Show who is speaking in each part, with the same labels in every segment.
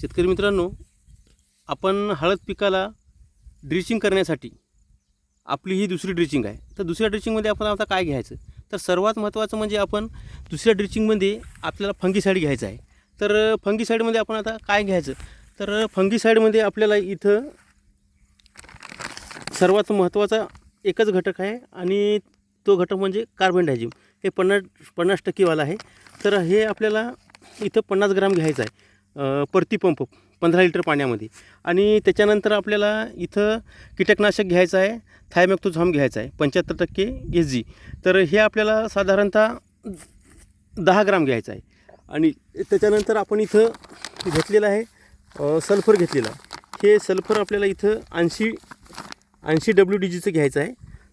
Speaker 1: शेतकरी मित्रांनो आपण हळद पिकाला ड्रिचिंग करण्यासाठी आपली ही दुसरी ड्रिचिंग आहे. तर दुसऱ्या ड्रिचिंगमध्ये आपण आता काय घ्यायचं? तर सर्वात महत्त्वाचं म्हणजे आपण दुसऱ्या ड्रिचिंगमध्ये आपल्याला फंगीसाईड घ्यायचं आहे. तर फंगीसाईडमध्ये आपण आता काय घ्यायचं? तर फंगीसाईडमध्ये आपल्याला इथं सर्वात महत्त्वाचा एकच घटक आहे आणि तो घटक म्हणजे कार्बन डायझिम हे पन्नास पन्नास टक्केवाला आहे. तर हे आपल्याला इथं पन्नास ग्राम घ्यायचं आहे. परतीपंप पंधरा लिटर पाण्यामध्ये. आणि त्याच्यानंतर आपल्याला इथं कीटकनाशक घ्यायचं आहे थायमॅक्टोझॉम घ्यायचा आहे पंच्याहत्तर टक्के एस जी. तर हे आपल्याला साधारणतः दहा ग्राम घ्यायचं आहे. आणि त्याच्यानंतर आपण इथं घेतलेलं आहे सल्फर घेतलेलं आहे. हे सल्फर आपल्याला इथं ऐंशी ऐंशी डब्ल्यू डी जीचं घ्यायचं आहे.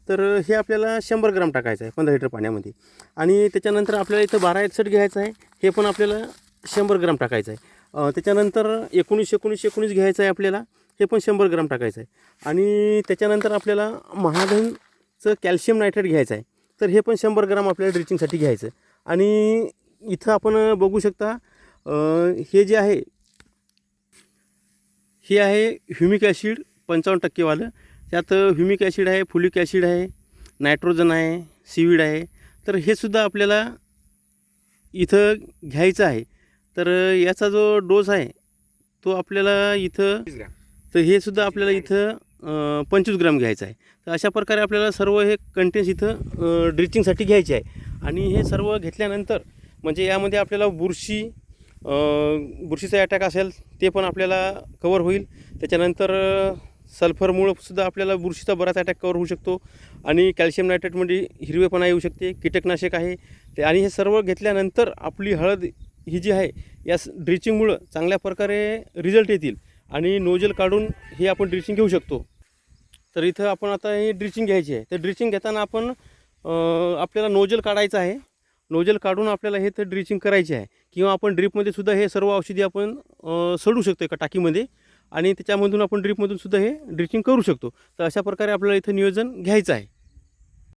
Speaker 1: तर हे आपल्याला शंभर ग्राम टाकायचं आहे पंधरा लिटर पाण्यामध्ये. आणि त्याच्यानंतर आपल्याला इथं बारा एकसठ घ्यायचं आहे हे पण आपल्याला शंभर ग्राम टाकायचं आहे. त्याच्यानंतर एकोणीस एकोणीस एकोणीस घ्यायचं आहे आपल्याला हे पण शंभर ग्राम टाकायचं आहे. आणि त्याच्यानंतर आपल्याला महाधनचं कॅल्शियम नायट्रेट घ्यायचं आहे. तर हे पण शंभर ग्राम आपल्याला ड्रिचिंगसाठी घ्यायचं आहे. आणि इथं आपण बघू शकता हे जे आहे हे आहे ह्युमिक ॲसिड पंचावन्न टक्केवालं. त्यात ह्युमिक ॲसिड आहे फुलिक ॲसिड आहे नायट्रोजन आहे सीविड आहे. तर हे सुद्धा आपल्याला इथं घ्यायचं आहे. तर याचा जो डोस आहे तो आपल्याला इथं तर हे सुद्धा आपल्याला इथं पंचवीस ग्राम घ्यायचं आहे. तर अशा प्रकारे आपल्याला सर्व हे कंटेन्स इथं ड्रिचिंगसाठी घ्यायचे आहे. आणि हे सर्व घेतल्यानंतर म्हणजे यामध्ये आपल्याला बुरशी बुरशीचा अटॅक असेल ते पण आपल्याला कवर होईल. त्याच्यानंतर सल्फरमुळं सुद्धा आपल्याला बुरशीचा बराच अटॅक कवर होऊ शकतो. आणि कॅल्शियम नायट्रेटमध्ये हिरवेपणा येऊ शकते कीटकनाशक आहे. ते आणि हे सर्व घेतल्यानंतर आपली हळद ही जी आहे या ड्रिचिंगमुळं चांगल्या प्रकारे रिझल्ट येतील आणि नोजल काढून हे आपण ड्रिचिंग घेऊ शकतो. तर इथं आपण आता हे ड्रिचिंग घ्यायची आहे. तर ड्रिचिंग घेताना आपण आपल्याला नोजल काढायचं आहे. नोजल काढून आपल्याला हे तर ड्रिचिंग करायची आहे. किंवा आपण ड्रिपमध्ये सुद्धा हे सर्व औषधी आपण सोडू शकतो एका टाकीमध्ये आणि त्याच्यामधून आपण ड्रिपमधून सुद्धा हे ड्रिचिंग करू शकतो. तर अशा प्रकारे आपल्याला इथं नियोजन घ्यायचं आहे.